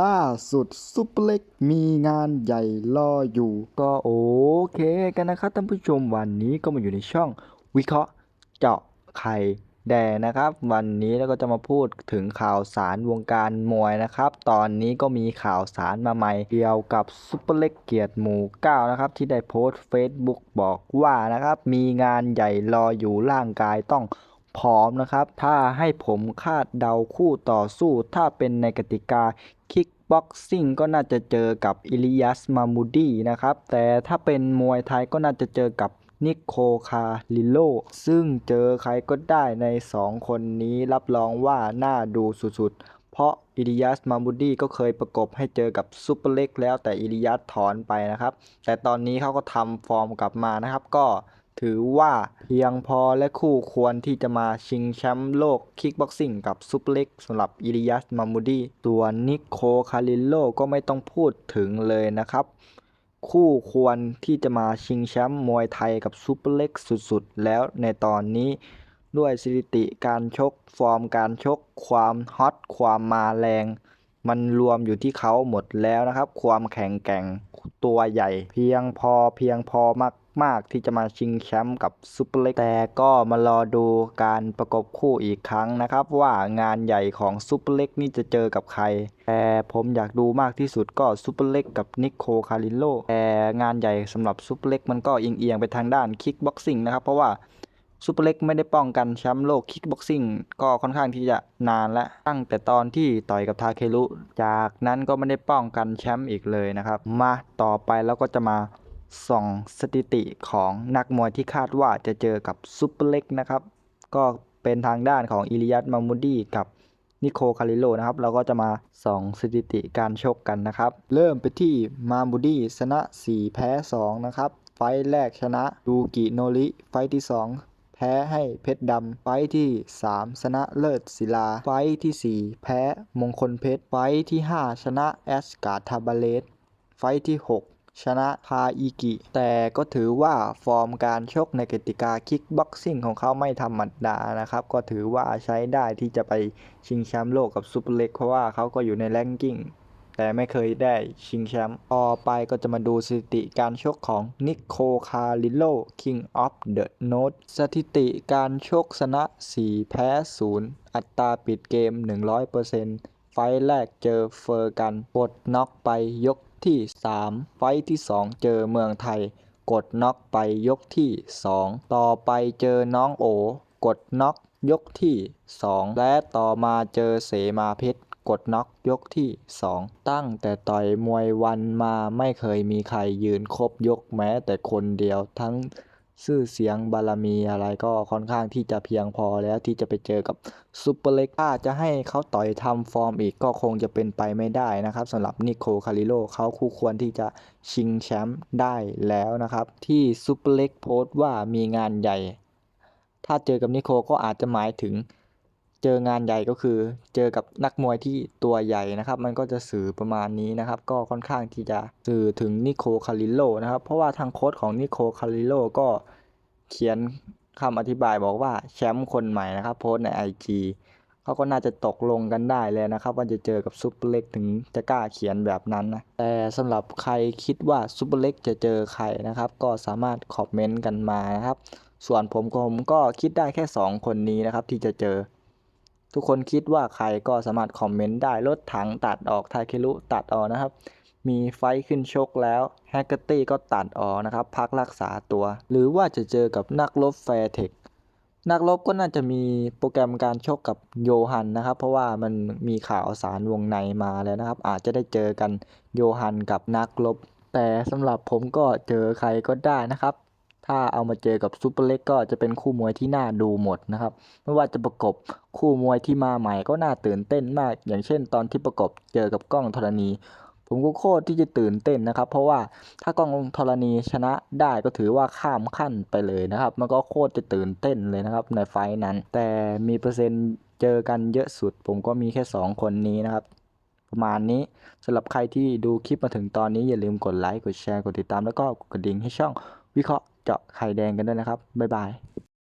ล่าสุดซุปเปอร์เล็กมีงานใหญ่รออยู่ ก็โอเคกันนะครับท่านผู้ชมวันนี้ก็มาอยู่ในช่องวิเคราะห์เจาะไข่แดงนะครับ วันนี้เราก็จะมาพูดถึงข่าวสารวงการมวยนะครับ ตอนนี้ก็มีข่าวสารมาใหม่เกี่ยวกับซุปเปอร์เล็กเกียรติหมู่เก้านะครับที่ได้โพสต์ Facebook บอกว่านะครับมีงานใหญ่รออยู่ร่างกายต้อง พร้อมนะครับ ถ้าให้ผมคาดเดาคู่ต่อสู้ ถ้าเป็นในกติกาคิกบ็อกซิ่งก็น่าจะเจอกับอิลิยัสมามูดีนะครับ แต่ถ้าเป็นมวยไทยก็น่าจะเจอกับนิโคคาลิโล ซึ่งเจอใครก็ได้ใน 2 คนนี้รับรองว่าน่าดูสุดๆ เพราะอิลิยัสมามูดีก็เคยประกบให้เจอกับซูเปอร์เล็กแล้วแต่อิลิยัสถอนไปนะครับ แต่ตอนนี้เขาก็ทำฟอร์มกลับมานะครับก็ ถือว่าเพียงพอและคู่ควรที่จะมาชิงแชมป์โลกคิกบ็อกซิ่งกับซูเปอร์เล็กสำหรับอิริยัสมามูดีตัวนิโคคาริโลก็ไม่ต้องพูดถึงเลยนะครับ คู่ควรที่จะมาชิงแชมป์มวยไทยกับซูเปอร์เล็กสุดๆ แล้วในตอนนี้ด้วยสถิติการชก ฟอร์มการชก ความฮอตความมาแรง มันรวมอยู่ที่เขาหมดแล้วนะครับ ความแข็งแกร่งตัวใหญ่ เพียงพอเพียงพอ มากๆที่จะมาชิงแชมป์กับซูเปอร์เล็กแต่ก็มารอดูการประกบคู่อีกครั้งนะครับ ว่างานใหญ่ของซูเปอร์เล็กนี่จะเจอกับใคร แต่ผมอยากดูมากที่สุดก็ซูเปอร์เล็กกับนิโคคาริโลแต่งานใหญ่สำหรับซูเปอร์เล็กมันก็เอียงๆไปทางด้านคิกบ็อกซิ่งนะครับเพราะว่าซูเปอร์เล็กไม่ได้ป้องกันแชมป์โลกคิกบ็อกซิ่งก็ค่อนข้างที่จะนานและตั้งแต่ตอนที่ต่อยกับทาเครุจากนั้นก็ไม่ได้ป้องกันแชมป์อีกเลยนะครับ มาต่อไปแล้วก็จะมา ส่องสถิติของนักมวยที่คาดว่าจะเจอกับซูเปอร์เล็กนะครับ ก็เป็นทางด้านของอิริยัตมามูดีกับนิโคคาริโลนะครับ เราก็จะมาส่องสถิติการชกกันนะครับ เริ่มไปที่มามูดีชนะ 4 แพ้ 2 นะครับ ไฟแรกชนะดูกิโนริ ไฟที่ 2แพ้ให้เพชรดำ ไฟที่ 3 ชนะเลิศศิลา ไฟที่ 4 แพ้มงคลเพชร ไฟที่ 5 ชนะแอสการ์ทาบาเลสไฟท์ที่ 6 ชนะพาอิกิ แต่ก็ถือว่าฟอร์มการชกในกติกาคิกบ็อกซิ่งของเขาไม่ธรรมดานะครับ ก็ถือว่าใช้ได้ที่จะไปชิงแชมป์โลกกับซูเปอร์เล็กเพราะว่าเขาก็อยู่ในแรงกิ้งแต่ไม่เคยได้ชิงแชมป์ต่อไปก็จะมาดูสถิติการชกของนิโคคาริโล King of the North สถิติการชกชนะ 4 แพ้ 0 อัตราปิดเกม 100%ไฟล์แรกเจอเฟอร์กันกดน็อกไปยก ที่ 3 ไฟที่ 2 เจอเมืองไทย กดน็อกไปยกที่ 2 ต่อไปเจอน้องโอ กดน็อกยกที่ 2 และต่อมาเจอเสมาเพชรกดน็อกยกที่ 2 ตั้งแต่ต่อยมวยวันมาไม่เคยมีใครยืนครบยกแม้แต่คนเดียวทั้ง ชื่อเสียงบารมีอะไรก็ค่อนข้างที่จะเพียงพอแล้วที่จะไปเจอกับซูเปอร์เล็กถ้าจะให้เขาต่อยทำฟอร์มอีกก็คงจะเป็นไปไม่ได้นะครับสำหรับนิโคคาริโลเขาคู่ควรที่จะชิงแชมป์ได้แล้วนะครับ ที่ซูเปอร์เล็กโพสต์ว่ามีงานใหญ่ ถ้าเจอกับนิโคก็อาจจะหมายถึง เจองานใหญ่ก็คือ เจอกับนักมวยที่ตัวใหญ่นะครับ มันก็จะสื่อประมาณนี้นะครับ ก็ค่อนข้างที่จะสื่อถึงนิโคคาริโลนะครับ เพราะว่าทางโค้ชของนิโคคาริโลก็เขียนคำอธิบายบอกว่าแชมป์คนใหม่นะครับ โพสใน IG เขาก็น่าจะตกลงกันได้เลยนะครับว่าจะเจอกับซุปเปอร์เล็กถึงจะกล้าเขียนแบบนั้นนะแต่สำหรับใครคิดว่าซุปเปอร์เล็กจะเจอใครนะครับ ก็สามารถคอมเมนต์กันมานะครับ ส่วนผมผมก็คิดได้แค่ 2 คนนี้นะครับที่จะเจอ ทุกคนคิดว่าใครก็สามารถคอมเมนต์ได้รถถังตัดออกทาเครุตัดออกนะครับ มีไฟขึ้นชกแล้วแฮกเกอร์ตี้ก็ตัดออกนะครับ พักรักษาตัว หรือว่าจะเจอกับนักรบแฟร์เทคนักรบก็น่าจะมีโปรแกรมการชกกับโยฮันนะครับ เพราะว่ามันมีข่าวสารวงในมาแล้วนะครับ อาจจะได้เจอกันโยฮันกับนักรบแต่สำหรับผมก็เจอใครก็ได้นะครับ ถ้าเอามาเจอกับซูเปอร์เล็กก็จะเป็นคู่มวยที่น่าดูหมดนะครับ ไม่ว่าจะประกบคู่มวยที่มาใหม่ก็น่าตื่นเต้นมาก อย่างเช่น ตอนที่ประกบเจอกับกล้องธรณี ผมก็โคตรที่จะตื่นเต้นนะครับ เพราะว่าถ้ากล้องธรณีชนะได้ก็ถือว่าข้ามขั้นไปเลยนะครับ มันก็โคตรจะตื่นเต้นเลยนะครับในไฟนั้น แต่มีเปอร์เซ็นต์เจอกันเยอะสุด ผมก็มีแค่ 2 คนนี้นะครับประมาณนี้สำหรับใครที่ดูคลิปมาถึงตอนนี้อย่าลืมกดไลค์ กดแชร์ กดติดตามแล้วก็กดกระดิ่งให้ช่องวิเคราะห์ เจาะไข่แดงกันด้วยนะครับ บ๊ายบาย